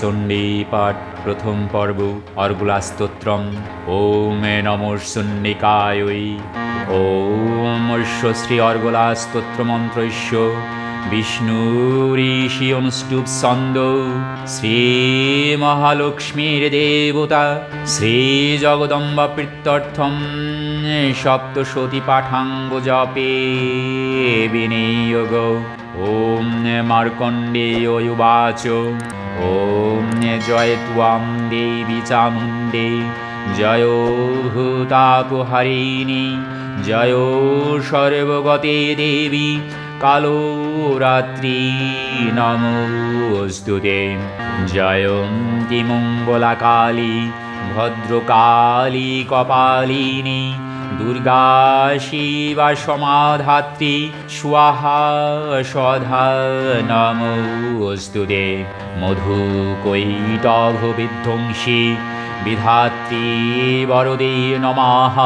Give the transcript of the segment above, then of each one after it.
চণ্ডী পাঠ প্রথম পর্ব, অর্গুলা স্তোত্রম। ওম নম শূন্যিকায় ওম শ্রী অর্গলা স্তোত্রমন্ত্রস্য বিষ্ণুঋষি অনুষ্টুপ ছন্দ। শ্রী মহালক্ষ্মীর দেবতা। শ্রী জগদম্বা প্রীত্যর্থম সপ্তশতী পাঠাঙ্গ জপে বিনিয়োগ। ওম মার্কণ্ডেয়ুবাচ ওম জয় ত্বাম দেবী চামুণ্ডে, জয় ভূতাপহারিণী জয় সর্বগতে দেবী, কালো রাত্রি নমস্তুতে। জয়ন্তী মঙ্গলা কালী ভদ্রকালী কপালিনী দুর্গা শিবা সমাধাত্রী স্বাহা স্বধা নমস্তুতে মধু কৈটভ বিধ্বংসী বিধাত্রী বরদে নমাহ,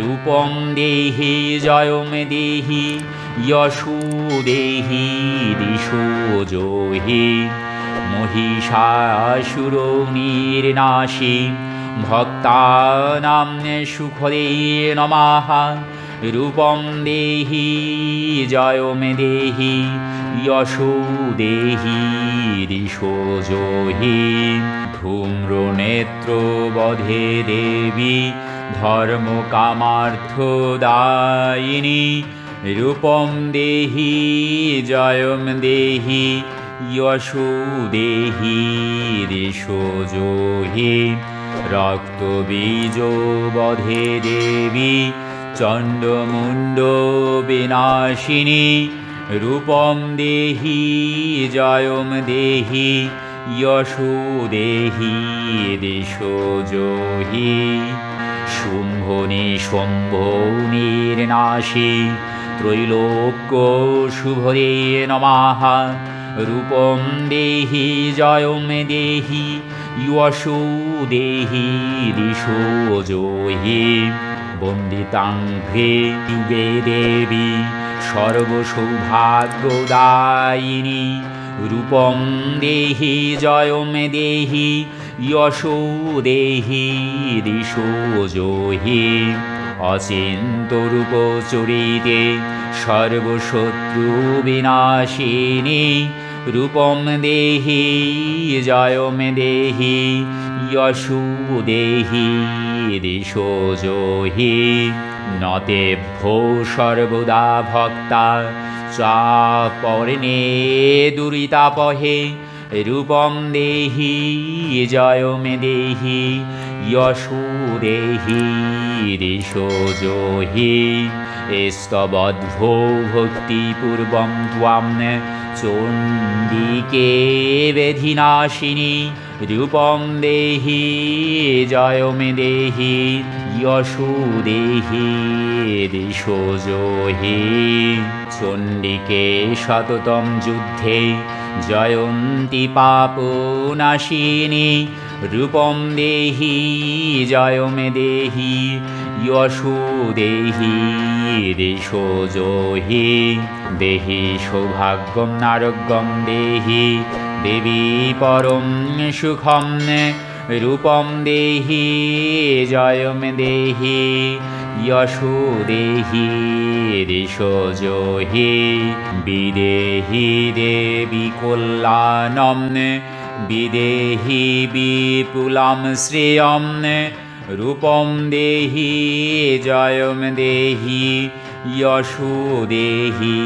রূপম দেহি জয়ম দেহি যশো দেহি দিশো জোহি। মহিষাসুর নির্নাশী ভক্তানাম সুখদে নমাহ রূপম দেহি জয়ম দেহি যশো দেহি দিশো জোহি ধূম্র নেত্র বধে দেবী ধর্ম কামার্থদায়িনী রূপম দেহি জয়ম দেহি যশো দেহি জোহি রক্ত বীজ বধে দেবী, চণ্ডমুণ্ড বিনাশিনী, রূপম দেহি, জয়ম দেহি যশো দেহি দিশো জোহি শুম্ভনি শম্ভনির নাশী ত্রৈলোক্য শুভরে নমাহ রূপম দেহি, জয়ম দেহি যশো দেহি, দিশো জোহি বন্দিতাঙ্ঘ্রে যুগে দেবী, সর্বসৌভাগ্যদায়িনী। রূপম দেহি, জয়ম দেহি যশো দেহি, দিশো জোহি। অচিন্ত রূপ চরিতে সর্বশত্রু বিনাশিনী রূপম দেহি, জয়ম দেহি, যশো দেহি, দিশো জোহি নতেভ্য সর্বদা ভক্তা, চাপর্ণে দুরিতাপহে, রূপম দেহি, জয়ম দেহি দেহি দিশো জোহি স্তবদ্ভো ভক্তিপূর্বম ত্বাম চণ্ডিকে বেধিনাশিনী রূপম দেহি জয়ম দেহি যশো দেহি দিশো চণ্ডিকে শততম যুদ্ধে জয়ন্তী পাপনাশিনী রূপম দেহি জয় মে দেহি, যশো দেহি জোহি, দেহি সৌভাগ্যম নারোগ্যম দেহি, দেবী পরম সুখম রূপম দেহি, জয়ম দেহি, যশো দেহি দিশো জোহি, বিদেহি দেবী কল্যাণম বিদেহি বিপুলাম শ্রেয়ম, রূপম দেহি জয়ম দেহি, যশো দেহি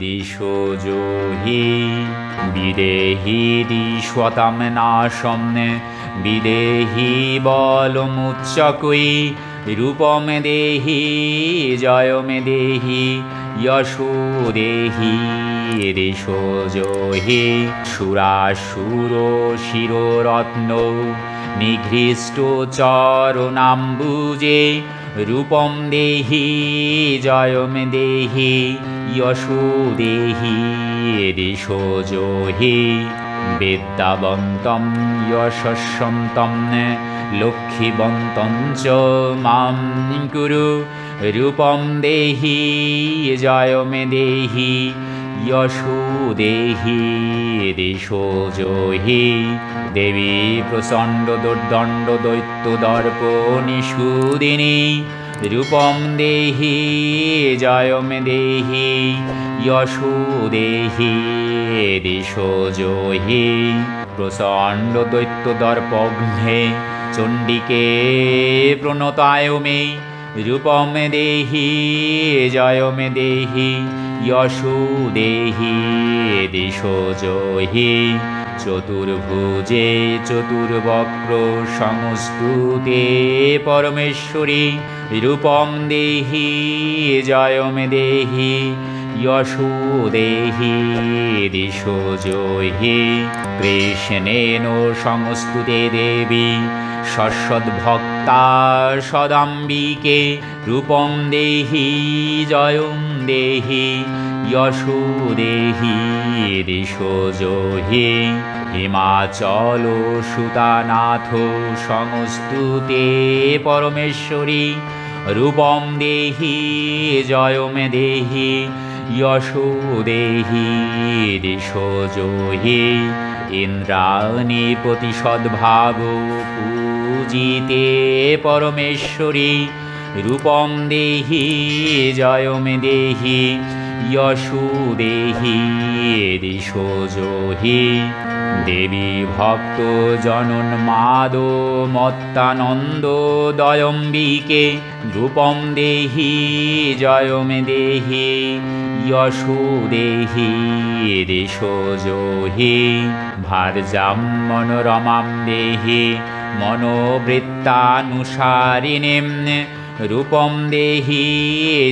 দিশো জোহি। বিদেহি দিশতাম নাশম, বিদেহি বলমুচ্চকুই রূপম দেহি জয়ম দেহি, যশো দেহি দিশো জোহি সুরাসুর শিররত্ন, নিঘৃষ্ট চরণাম্বুজে রূপম দেহি, জয়ম দেহি, যশো দেহি দিশো জোহি বিদ্যাবন্তম, যশস্বন্তম, লক্ষ্মীবন্তম চ মাম কুরু, রূপম দেহি জয় মে দেহি যশো দেহি দিশো জহি দেবী প্রচণ্ড দুর্দণ্ড দৈত্য দর্প নিষুদিনী রূপম দেহি জয়ম দেহি যশো দেহি দিশো জহি প্রচণ্ড দৈত্য দর্পঘ্নে চণ্ডিকে প্রণতায় মে রূপম দেহি জয়ম দেহি যশো দেহি দিশো জহি চতুর্ভুজে চতুর্বক্র সংস্তুতে পরমেশ্বরী রূপম দেহি জয়ম দেহি যশো দেহি দিশো জহি কৃষ্ণেন সংস্তুতে দেবী সৎভক্তা সদাম্বিকে রূপম দেহি জয়ম দেহি যশো দেহি দিশো জহি হিমাচল সুতানাথ সংস্তুতে পরমেশ্বরী, রূপম দেহি, জয়ম দেহি যশো দেহি দিশো জহি ইন্দ্রাণী প্রতিসদ্ভাব পূজিতে পরমেশ্বরী রূপম দেহি, জয়ম দেহি, যশো দেহি, দিশো জহি। দেবী ভক্ত জনন মাদ মত্তানন্দ দয়ম্বিকে, রূপম দেহি, জয়ম দেহি, যশো দেহি, দিশো জহি। মনোরমাম দেহি, মনোবৃত্তানুসারিণীম রূপম দেহি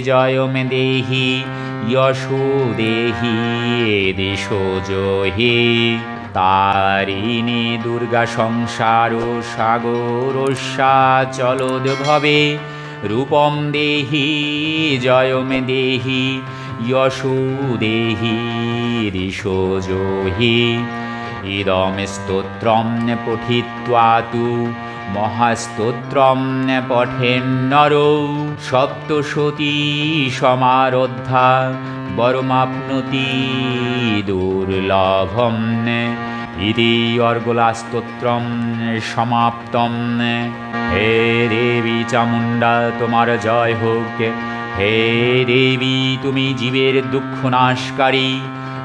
জয়ম দেহি, যশো দেহি দিশো জহি। তারিণী দুর্গা সংসার সাগরস্যা চলোদ্ভবে রূপম দেহি, জয়ম দেহি, যশো দেহি দিশো জহি। ইদম স্তোত্রম পঠিত্বা তু মহাস্তোত্রম পঠেন্নর সপ্তশতী সমারোদ্ধা, বরমাপ্নতি দুর্লভম। ইতি অর্গলাস্তোত্রম সমাপ্তম। হে দেবী চামুণ্ডা, তোমার জয় হোক। হে দেবী, তুমি জীবের দুঃখ নাশকারী।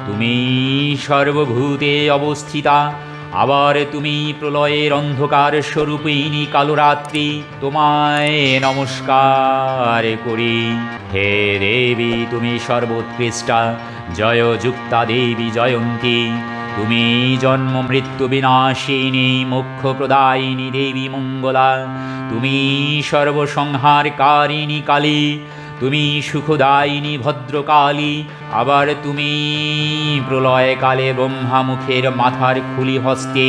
তুমি সর্বভূতে অবস্থিতা। আবার তুমি প্রলয়ের অন্ধকার স্বরূপিণী কালরাত্রি তোমায় নমস্কার করি। হে দেবী, তুমি সর্বোৎকৃষ্টা, জয়যুক্তা দেবী জয়ন্তী, তুমি জন্ম মৃত্যু বিনাশিনী, মোক্ষ প্রদায়িনী দেবী মঙ্গলা, তুমি সর্বসংহারকারিণী কালী তুমি সুখদায়িনী ভদ্রকালী, আবার তুমি প্রলয়কালে ব্রহ্মামুখের মাথার খুলি হস্তে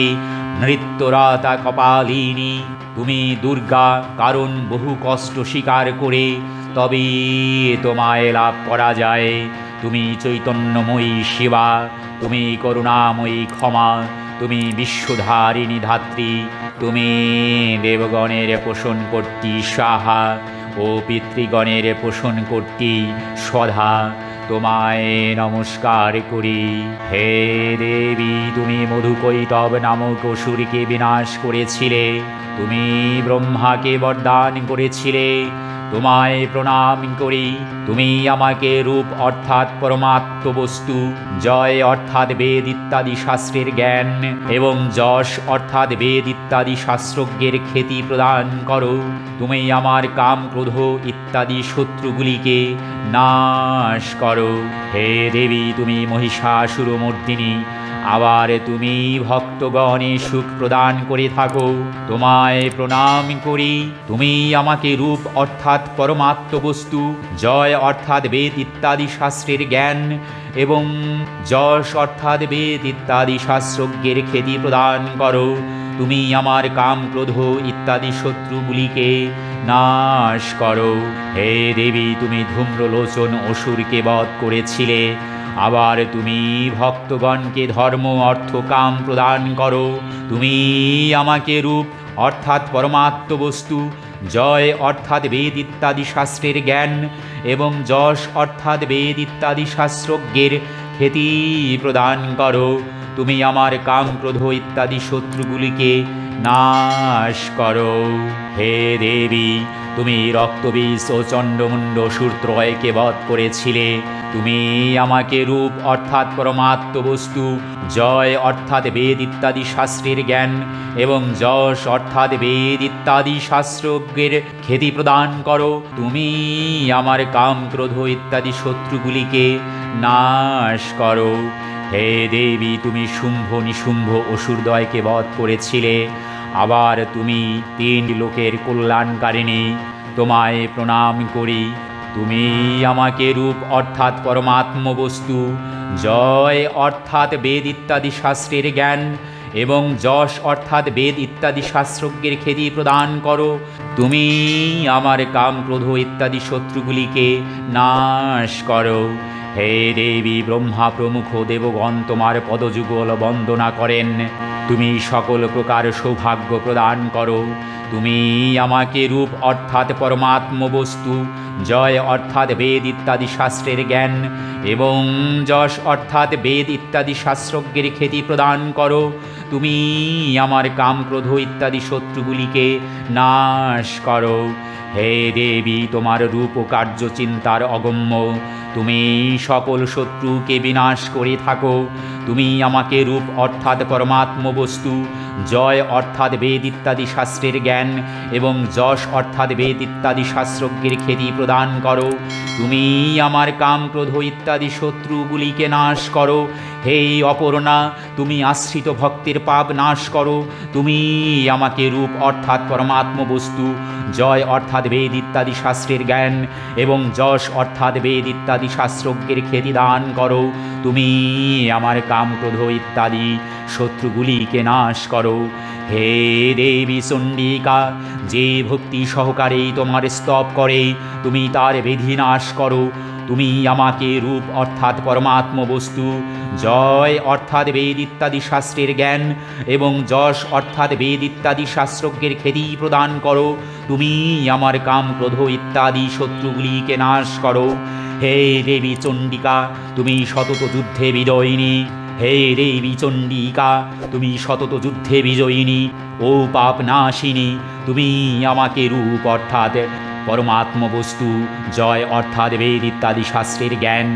নৃত্যরাতা কপালিনী। তুমি দুর্গা, কারণ বহু কষ্ট স্বীকার করে তবে তোমায় লাভ করা যায়। তুমি চৈতন্যময়ী শিবা, তুমি করুণাময়ী ক্ষমা, তুমি বিশ্বধারিণী ধাত্রী, তুমি দেবগণের পোষণ কর্তী সাহা। ও পিতৃগণের পোষণ করতি সধা তোমায় নমস্কার করি। হে দেবী, তুমি মধুকৈতব নামক অসুরকে বিনাশ করেছিলে। তুমি ব্রহ্মাকে বরদান করেছিলে। তোমায় প্রণাম করি। তুমি আমাকে রূপ অর্থাৎ পরমাত্ম বস্তু, জয় অর্থাৎ বেদ ইত্যাদি শাস্ত্রের জ্ঞান এবং যশ অর্থাৎ বেদ ইত্যাদি শাস্ত্রজ্ঞের খ্যাতি প্রদান করো। তুমি আমার কাম ক্রোধ ইত্যাদি শত্রুগুলিকে নাশ করো। হে দেবী, তুমি মহিষাসুরমর্দিনী আবার তুমি ভক্তগণে সুখ প্রদান করে থাকো। তোমায় প্রণাম করি। তুমি আমাকে রূপ অর্থাৎ পরমাত্ম বস্তু, জয় অর্থাৎ বেদ ইত্যাদি শাস্ত্রের জ্ঞান এবং যশ অর্থাৎ বেদ ইত্যাদি শাস্ত্রজ্ঞের খ্যাতি প্রদান করো। তুমি আমার কাম ক্রোধ ইত্যাদি শত্রুগুলিকে নাশ করো। হে দেবী, তুমি ধূম্রলোচন অসুরকে বধ করেছিলে। আবার তুমি ভক্তগণকে ধর্ম, অর্থ, কাম প্রদান করো। তুমি আমাকে রূপ, অর্থাৎ পরমাত্ম বস্তু, জয়, অর্থাৎ বেদ ইত্যাদি শাস্ত্রের জ্ঞান এবং যশ, অর্থাৎ বেদ ইত্যাদি শাস্ত্রজ্ঞের খ্যাতি প্রদান করো। তুমি আমার কাম ক্রোধ ইত্যাদি শত্রুগুলিকে নাশ করো। হে দেবী তুমি রক্তবিষ ও চণ্ডমুণ্ড সূত্রয়কে বধ করেছিলে। তুমি আমাকে রূপ অর্থাৎ বস্তু জয় অর্থাৎ বেদ ইত্যাদি শাস্ত্রের জ্ঞান এবং যশ অর্থাৎ বেদ ইত্যাদি শাস্ত্রজ্ঞের খ্যাতি প্রদান করো। তুমি আমার কাম ক্রোধ ইত্যাদি শত্রুগুলিকে নাশ করো। হে দেবী, তুমি শুম্ভ নিশুম্ভ অসুরদয়কে বধ করেছিলে। আবার তুমি তিন লোকের কল্যাণকারিণী, তোমায় প্রণাম করি। তুমি আমাকে রূপ অর্থাৎ পরমাত্ম বস্তু জয় অর্থাৎ বেদ ইত্যাদি শাস্ত্রের জ্ঞান এবং যশ অর্থাৎ বেদ ইত্যাদি শাস্ত্রজ্ঞের খ্যাতি প্রদান করো। তুমি আমার কাম ক্রোধ ইত্যাদি শত্রুগুলিকে নাশ করো। হে দেবী ব্রহ্মা প্রমুখ দেবগণ, তোমার পদযুগল বন্দনা করেন। তুমি সকল প্রকার সৌভাগ্য প্রদান করো। তুমি আমাকে রূপ অর্থাৎ পরমাত্ম বস্তু, জয় অর্থাৎ বেদ ইত্যাদি শাস্ত্রের জ্ঞান, এবং যশ অর্থাৎ বেদ ইত্যাদি শাস্ত্রজ্ঞের খ্যাতি প্রদান করো। তুমি আমার কাম ক্রোধ ইত্যাদি শত্রুগুলিকে নাশ করো। হে দেবী, তোমার রূপ ও কার্য চিন্তার অগম্য। তুমি সকল শত্রুকে বিনাশ করে থাকো। তুমি আমাকে রূপ অর্থাৎ পরমাত্ম বস্তু জয় অর্থাৎ বেদ ইত্যাদি শাস্ত্রের জ্ঞান এবং যশ অর্থাৎ বেদ ইত্যাদি শাস্ত্রজ্ঞের খ্যাতি প্রদান করো। তুমি আমার কাম ক্রোধ ইত্যাদি শত্রুগুলিকে নাশ করো। হে অপর্ণা, তুমি আশ্রিত ভক্তের পাপ নাশ করো। তুমি আমাকে রূপ অর্থাৎ পরমাত্ম বস্তু, জয় অর্থাৎ বেদ ইত্যাদি শাস্ত্রের জ্ঞান এবং যশ অর্থাৎ বেদ ইত্যাদি শাস্ত্রজ্ঞের খ্যাতি দান করো। তুমি আমার কাম ক্রোধ ইত্যাদি শত্রুগুলিকে নাশ করো। হে দেবী চণ্ডিকা, যে ভক্তি সহকারে তোমার স্তব করে, তুমি তার বিধি নাশ করো। তুমি আমাকে রূপ অর্থাৎ পরমাত্ম বস্তু, জয় অর্থাৎ বেদ ইত্যাদি শাস্ত্রের জ্ঞান এবং যশ অর্থাৎ বেদ ইত্যাদি শাস্ত্রজ্ঞের খ্যাতি প্রদান করো। তুমি আমার কাম ক্রোধ ইত্যাদি শত্রুগুলিকে নাশ করো। হে দেবী চণ্ডিকা, তুমি সতত যুদ্ধে বিজয়িনী। হে দেবী চণ্ডিকা, তুমি সতত যুদ্ধে বিজয়িনী। ও পাপ নাশিনী, তুমি আমাকে রূপ অর্থাৎ পরমাত্ম বস্তু, জয় অর্থাৎ বেদ ইত্যাদি শাস্ত্রের জ্ঞান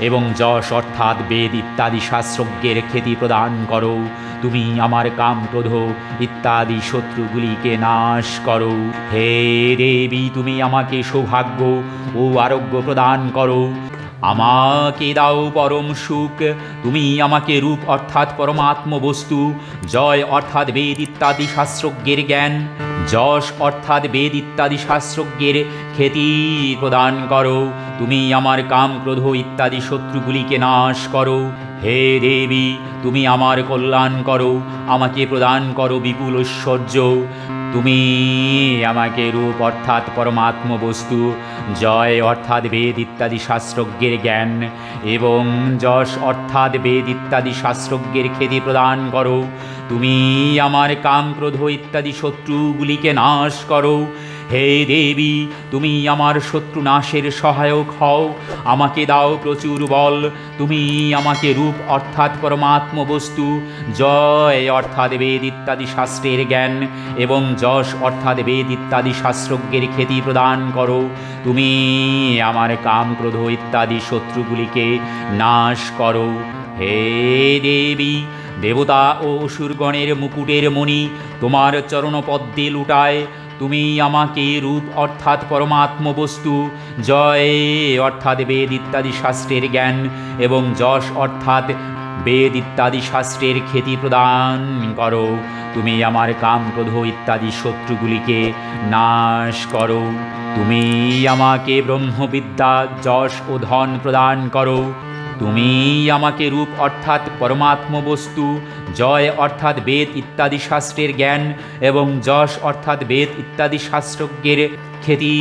এবং যশ অর্থাৎ বেদ ইত্যাদি শাস্ত্রজ্ঞের খ্যাতি প্রদান করো। তুমি আমার কাম ক্রোধ, ইত্যাদি শত্রুগুলিকে নাশ করো। হে দেবী, তুমি আমাকে সৌভাগ্য ও আরোগ্য প্রদান করো। আমাকে দাও পরম সুখ, তুমি আমাকে রূপ অর্থাৎ পরমাত্ম বস্তু, জয় অর্থাৎ বেদ ইত্যাদি শাস্ত্রজ্ঞের জ্ঞান, যশ অর্থাৎ বেদ ইত্যাদি শাস্ত্রজ্ঞের খ্যাতি প্রদান করো। তুমি আমার কাম ক্রোধ, ইত্যাদি শত্রুগুলিকে নাশ করো। হে দেবী, তুমি আমার কল্যাণ করো, আমাকে প্রদান করো বিপুল ঐশ্বর্য। তুমি আমাকে রূপ অর্থাৎ পরমাত্ম বস্তু, জয় অর্থাৎ বেদ ইত্যাদি শাস্ত্রজ্ঞের জ্ঞান এবং যশ অর্থাৎ বেদ ইত্যাদি শাস্ত্রজ্ঞের খ্যাতি প্রদান করো। তুমি আমার কাম ক্রোধ ইত্যাদি শত্রুগুলিকে নাশ করো। হে দেবী, তুমি আমার শত্রু নাশের সহায়ক হও। আমাকে দাও প্রচুর বল। তুমি আমাকে রূপ অর্থাৎ পরমাত্ম বস্তু। জয় অর্থাৎ বেদ ইত্যাদি শাস্ত্রের জ্ঞান এবং যশ অর্থাৎ বেদ ইত্যাদি শাস্ত্রজ্ঞের খ্যাতি প্রদান করো। তুমি আমার কাম ক্রোধ ইত্যাদি শত্রুগুলিকে নাশ করো। হে দেবী, দেবতা ও অসুরগণের মুকুটের মণি তোমার চরণপদ্মে লুটায়। তুমি আমাকে রূপ অর্থাৎ পরমাত্ম বস্তু জয় অর্থাৎ বেদ ইত্যাদি শাস্ত্রের জ্ঞান এবং যশ অর্থাৎ বেদ ইত্যাদি শাস্ত্রের খ্যাতি প্রদান করো। তুমি আমার কাম ক্রোধ ইত্যাদি শত্রুগুলিকে নাশ করো। তুমি আমাকে ব্রহ্মবিদ্যা, যশ ও ধন প্রদান করো। তুমি আমাকে রূপ অর্থাৎ পরমাত্ম বস্তু, জয় অর্থাৎ বেদ ইত্যাদি শাস্ত্রের জ্ঞান এবং যশ অর্থাৎ বেদ ইত্যাদি শাস্ত্রজ্ঞের খ্যাতি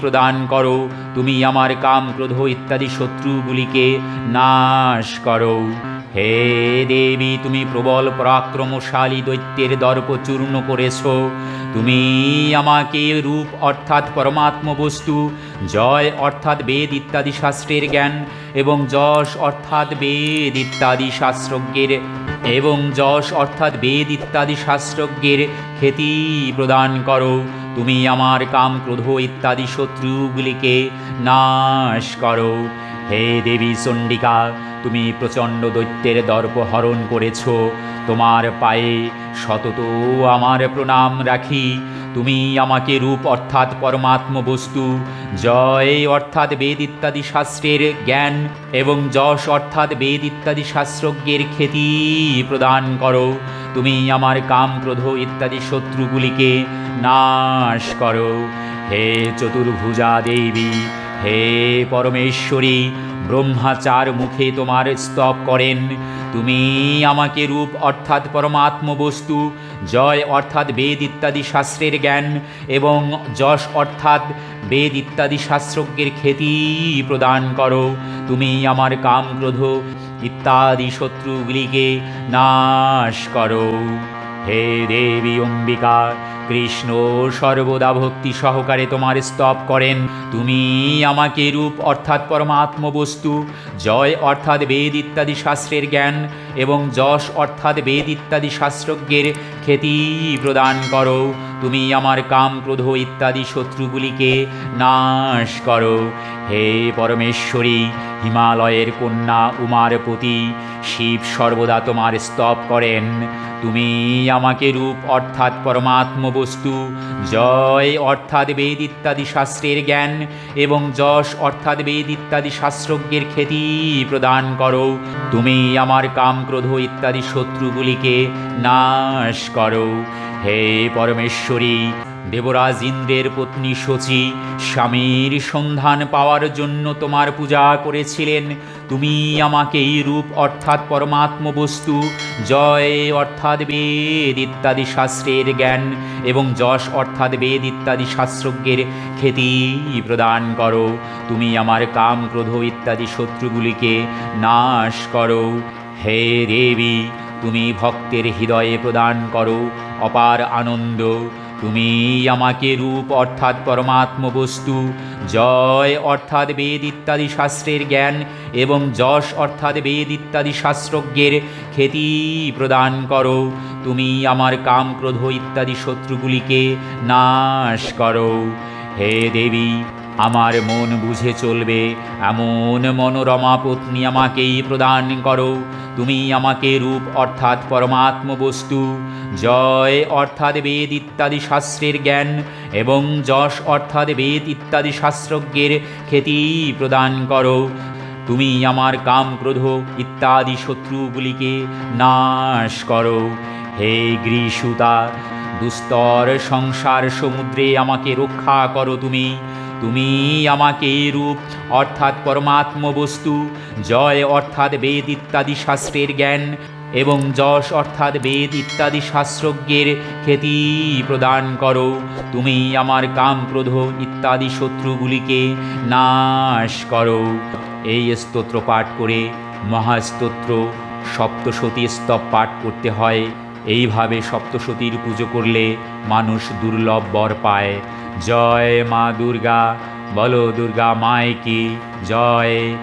প্রদান করো। তুমি আমার কাম ক্রোধ ইত্যাদি শত্রুগুলিকে নাশ করো। হে দেবী, তুমি প্রবল পরাক্রমশালী দৈত্যের দর্প চূর্ণ করেছ। তুমি আমাকে রূপ অর্থাৎ পরমাত্ম বস্তু, জয় অর্থাৎ বেদ ইত্যাদি শাস্ত্রের জ্ঞান এবং যশ অর্থাৎ বেদ ইত্যাদি শাস্ত্রজ্ঞের, এবং যশ অর্থাৎ বেদ ইত্যাদি শাস্ত্রজ্ঞের খ্যাতি প্রদান করো। তুমি আমার কাম ক্রোধ ইত্যাদি শত্রুগুলিকে নাশ করো। হে দেবী চণ্ডিকা, তুমি প্রচণ্ড দৈত্যের দর্প হরণ করেছ। তোমার পায়ে সতত আমার প্রণাম রাখি। তুমি আমাকে রূপ অর্থাৎ পরমাত্ম বস্তু, জয় অর্থাৎ বেদ ইত্যাদি শাস্ত্রের জ্ঞান এবং যশ অর্থাৎ বেদ ইত্যাদি শাস্ত্রজ্ঞের খ্যাতি প্রদান করো। তুমি আমার কাম ক্রোধ ইত্যাদি শত্রুগুলিকে নাশ করো। হে চতুর্ভুজা দেবী, হে পরমেশ্বরী, ব্রহ্মাচার মুখে তোমার স্তব করেন। তুমি আমাকে রূপ অর্থাৎ পরমাত্ম বস্তু জয় অর্থাৎ বেদ ইত্যাদি শাস্ত্রের জ্ঞান এবং যশ অর্থাৎ বেদ ইত্যাদি শাস্ত্রজ্ঞের খ্যাতি প্রদান করো। তুমি আমার কাম ক্রোধ ইত্যাদি শত্রুগুলিকে নাশ করো। হে দেবী অম্বিকা কৃষ্ণ, সর্বদা ভক্তি সহকারে তোমার স্তব করেন। তুমি আমাকে রূপ অর্থাৎ পরমাত্ম বস্তু, জয় অর্থাৎ বেদ ইত্যাদি শাস্ত্রের জ্ঞান এবং যশ অর্থাৎ বেদ ইত্যাদি শাস্ত্রজ্ঞের খ্যাতি প্রদান করো। তুমি আমার কাম ক্রোধ ইত্যাদি শত্রুগুলিকে নাশ করো। হে পরমেশ্বরী, হিমালয়ের কন্যা উমার উমারপতি শিব সর্বদা তোমার স্তব করেন। তুমি আমাকে রূপ অর্থাৎ পরমাত্ম বস্তু, জয় অর্থাৎ বেদ ইত্যাদি শাস্ত্রের জ্ঞান এবং যশ অর্থাৎ বেদ ইত্যাদি শাস্ত্রজ্ঞের খ্যাতি প্রদান করো। তুমি আমার কাম ক্রোধ ইত্যাদি শত্রুগুলিকে নাশ করো। হে পরমেশ্বরী, দেবরাজ ইন্দ্রের পত্নী শচী, স্বামীর সন্ধান পাওয়ার জন্য তোমার পূজা করেছিলেন। তুমি আমাকে এই রূপ অর্থাৎ পরমাত্ম বস্তু, জয় অর্থাৎ বেদ ইত্যাদি শাস্ত্রের জ্ঞান এবং যশ অর্থাৎ বেদ ইত্যাদি শাস্ত্রজ্ঞের খ্যাতি প্রদান করো। তুমি আমার কাম ক্রোধ ইত্যাদি শত্রুগুলিকে নাশ করো। হে দেবী তুমি ভক্তের হৃদয়ে প্রদান করো, অপার আনন্দ। তুমি আমাকে রূপ অর্থাৎ পরমাত্ম বস্তু, জয় অর্থাৎ বেদ ইত্যাদি শাস্ত্রের জ্ঞান এবং যশ অর্থাৎ বেদ ইত্যাদি শাস্ত্রজ্ঞের খ্যাতি প্রদান করো। তুমি আমার কাম ক্রোধ ইত্যাদি শত্রুগুলিকে নাশ করো। হে দেবী আমার মন বুঝে চলবে, এমন মনোরমা পত্নী আমাকেই প্রদান করো। তুমি আমাকে রূপ অর্থাৎ পরমাত্ম বস্তু, জয় অর্থাৎ বেদ ইত্যাদি শাস্ত্রের জ্ঞান এবং যশ অর্থাৎ বেদ ইত্যাদি শাস্ত্রজ্ঞের খ্যাতি প্রদান করো। তুমি আমার কাম ক্রোধ ইত্যাদি শত্রুগুলিকে নাশ করো। হে গ্রীসুতা দুস্তর সংসার সমুদ্রে আমাকে রক্ষা করো তুমি। তুমি আমাকে রূপ অর্থাৎ পরমাত্ম বস্তু জয় অর্থাৎ বেদ ইত্যাদি শাস্ত্রের জ্ঞান এবং যশ অর্থাৎ বেদ ইত্যাদি শাস্ত্রজ্ঞের খ্যাতি প্রদান করো। তুমি আমার কাম ক্রোধ ইত্যাদি শত্রুগুলিকে নাশ করো। এই স্তোত্র পাঠ করে মহাস্তোত্র সপ্তশতী স্তব পাঠ করতে হয়। এইভাবে সপ্তশতীর পুজো করলে মানুষ দুর্লভ বর পায়। জয় মা দুর্গা বলো দুর্গা মায় কি? জয়।